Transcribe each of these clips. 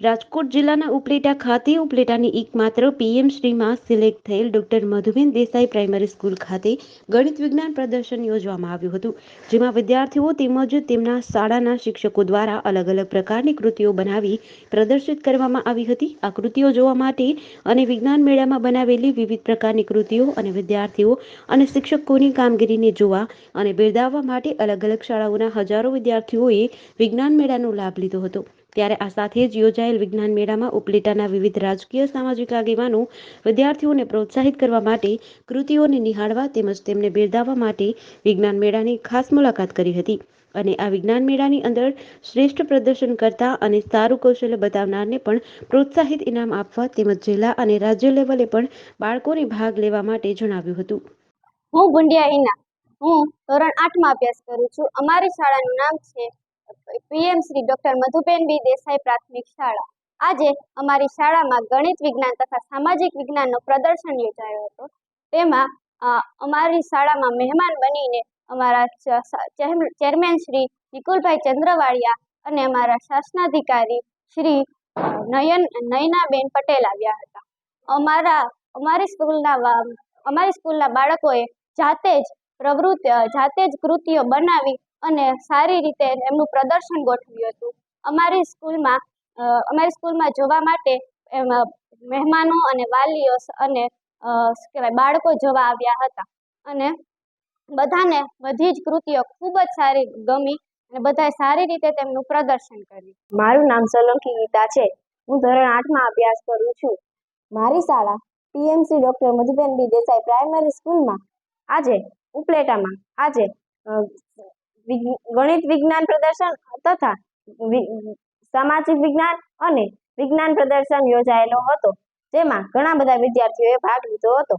રાજકોટ જિલ્લાના ઉપલેટા ખાતે, ઉપલેટાની એકમાત્ર પીએમ શ્રીમાં સિલેક્ટ થયેલ doctor Madhuben Desai primary school ખાતે ગણિત વિજ્ઞાન પ્રદર્શન યોજવામાં આવ્યું હતું, જેમાં વિદ્યાર્થીઓ તેમજ તેમના શાળાના શિક્ષકો દ્વારા અલગ અલગ પ્રકારની કૃતિઓ બનાવી પ્રદર્શિત કરવામાં આવી હતી. આ કૃતિઓ જોવા માટે અને વિજ્ઞાન મેળામાં બનાવેલી વિવિધ પ્રકારની કૃતિઓ અને વિદ્યાર્થીઓ અને શિક્ષકોની કામગીરીને જોવા અને બિરદાવવા માટે અલગ અલગ શાળાઓના હજારો વિદ્યાર્થીઓએ વિજ્ઞાન મેળાનો લાભ લીધો હતો. ત્યારે આ સાથે જ યોજાયેલ વિજ્ઞાન મેળામાં ઉપલેટાના વિવિધ રાજકીય સામાજિક આગેવાનો વિદ્યાર્થીઓને પ્રોત્સાહિત કરવા માટે કૃતિઓને નિહાળવા તેમજ તેમને બિરદાવવા માટે વિજ્ઞાન મેળાની ખાસ મુલાકાત કરી હતી અને આ વિજ્ઞાન મેળાની અંદર શ્રેષ્ઠ પ્રદર્શન કરતા અને સારું કૌશલ્ય બતાવનારને પણ પ્રોત્સાહિત ઇનામ આપવા તેમજ જિલ્લા અને રાજ્ય લેવલે પણ બાળકોને ભાગ લેવા માટે જણાવ્યું હતું. હું ગુંડિયા હિના હું ધોરણ આઠમાં અભ્યાસ કરું છું. અમારી શાળાનું નામ છે PM Shri doctor Madhuben B Desai પ્રાથમિક શાળા. આજે અમારી શાળામાં ગણિત વિજ્ઞાન તથા સામાજિક વિજ્ઞાનનો પ્રદર્શન યોજાયો હતો. તેમાં અમારી શાળામાં મહેમાન બનીને અમારા ચેરમેન શ્રી નિકુલભાઈ ચંદ્રવાળિયા અને અમારા શાસનાધિકારી શ્રી નયન, નયનાબેન પટેલ આવ્યા હતા. અમારા, અમારી સ્કૂલના અમારી સ્કૂલના બાળકોએ જાતે જ પ્રવૃત્તિ, જાતે જ કૃતિઓ બનાવી અને સારી રીતે એમનું પ્રદર્શન ગોઠવ્યું હતું. અમારી સ્કૂલમાં અમારી સ્કૂલમાં જોવા માટે મહેમાનો અને વાલીઓ અને કહેવાય, બાળકો જોવા આવ્યા હતા. અને બધાને બધી જ કૃતિઓ ખૂબ જ સારી ગમી અને બધાએ સારી રીતે તેમનું પ્રદર્શન કર્યું. મારું નામ સોલંકી ગીતા છે. હું ધોરણ આઠમાં અભ્યાસ કરું છું. મારી શાળા PMC doctor Madhuben B Desai primary સ્કૂલમાં. આજે ઉપલેટામાં, આજે ગણિત વિજ્ઞાન પ્રદર્શન તથા સામાજિક વિજ્ઞાન અને વિજ્ઞાન પ્રદર્શન યોજાયેલો હતો, જેમાં ઘણા બધા વિદ્યાર્થીઓએ ભાગ લીધો હતો.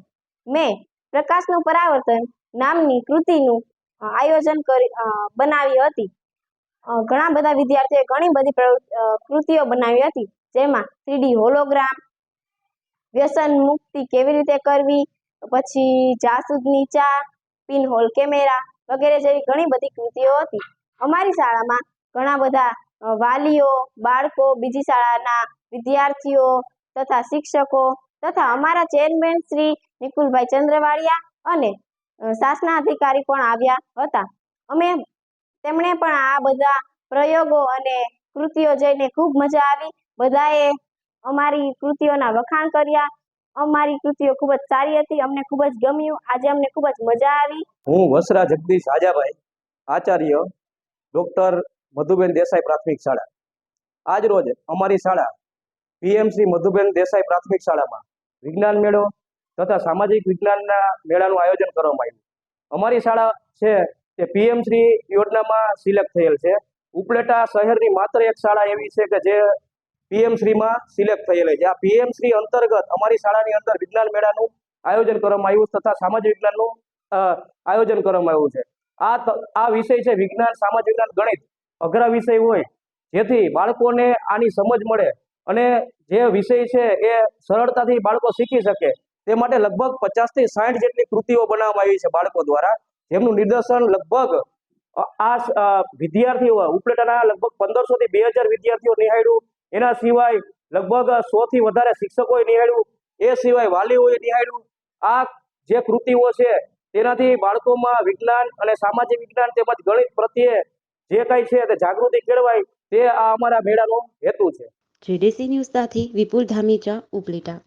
મેં પ્રકાશનું પરાવર્તન નામની કૃતિનું આયોજન કરી બનાવી હતી. ઘણા બધા વિદ્યાર્થીઓએ ઘણી બધી કૃતિઓ બનાવી હતી, જેમાં થ્રીડી હોલોગ્રામ, વ્યસન મુક્તિ કેવી રીતે કરવી, પછી જાસૂદની ચા પિનહોલ કેમેરા વગેરે જેવી ઘણી બધી કૃતિઓ હતી. અમારી શાળામાં ઘણા બધા વાલીઓ, બાળકો, બીજી શાળાના વિદ્યાર્થીઓ તથા શિક્ષકો તથા અમારા ચેરમેન શ્રી નિકુલભાઈ ચંદ્રવાળિયા અને શાસના શાસનાધિકારી પણ આવ્યા હતા. અમે તેમણે પણ આ બધા પ્રયોગો અને કૃતિઓ જોઈને ખૂબ મજા આવી. બધાએ અમારી કૃતિઓના વખાણ કર્યા. અમારી કૃતિઓ ખૂબ જ સારી હતી, અમને ખૂબ જ ગમ્યું. આજે અમને ખૂબ જ મજા આવી. હું વસરા જગદીશ હાજાભાઈ આચાર્ય ડૉક્ટર મધુબેન દેસાઈ પ્રાથમિક શાળા. આજ રોજ અમારી શાળા પીએમસી મધુબેન દેસાઈ પ્રાથમિક શાળામાં વિજ્ઞાન મેળો તથા સામાજિક વિજ્ઞાનના મેળાનું આયોજન કરવામાં આવ્યું. અમારી શાળા છે તે પીએમશ્રી યોજનામાં સિલેક્ટ થયેલ છે. ઉપલેટા શહેરની માત્ર એક શાળા એવી છે કે જે પીએમશ્રીમાં સિલેક્ટ થયેલી છે. આ પીએમશ્રી અંતર્ગત અમારી શાળાની અંદર વિજ્ઞાન મેળાનું આયોજન કરવામાં આવ્યું તથા સામાજિક વિજ્ઞાનનું આયોજન કરવામાં આવ્યું છે. આ આ વિષય છે વિજ્ઞાન, સામાજિક વિજ્ઞાન, ગણિત. અઘરા વિષય હોય, જેથી બાળકોને આની સમજ મળે અને જે વિષય છે એ સરળતાથી બાળકો શીખી શકે. તે માટે લગભગ પચાસથી સાઠ જેટલી કૃતિઓ બનાવવામાં આવી છે બાળકો દ્વારા. જેમનું નિદર્શન લગભગ આ વિદ્યાર્થીઓ ઉપલેટાના લગભગ પંદરસો થી બે હજાર વિદ્યાર્થીઓ નિહાળ્યું એના સિવાય લગભગ સો થી વધારે શિક્ષકોએ નિહાળ્યું. એ સિવાય વાલીઓએ નિહાળ્યું. આ જે કૃતિઓ છે, તેનાથી બાળકોમાં વિજ્ઞાન અને સામાજિક વિજ્ઞાન તેમજ ગણિત પ્રત્યે જે કઈ છે તે જાગૃતિ કેળવાય, તે આ અમારા મેળાનો હેતુ છે. જેડીસી ન્યૂઝ સાથે વિપુલ ધામીચા, ઉપલેટા.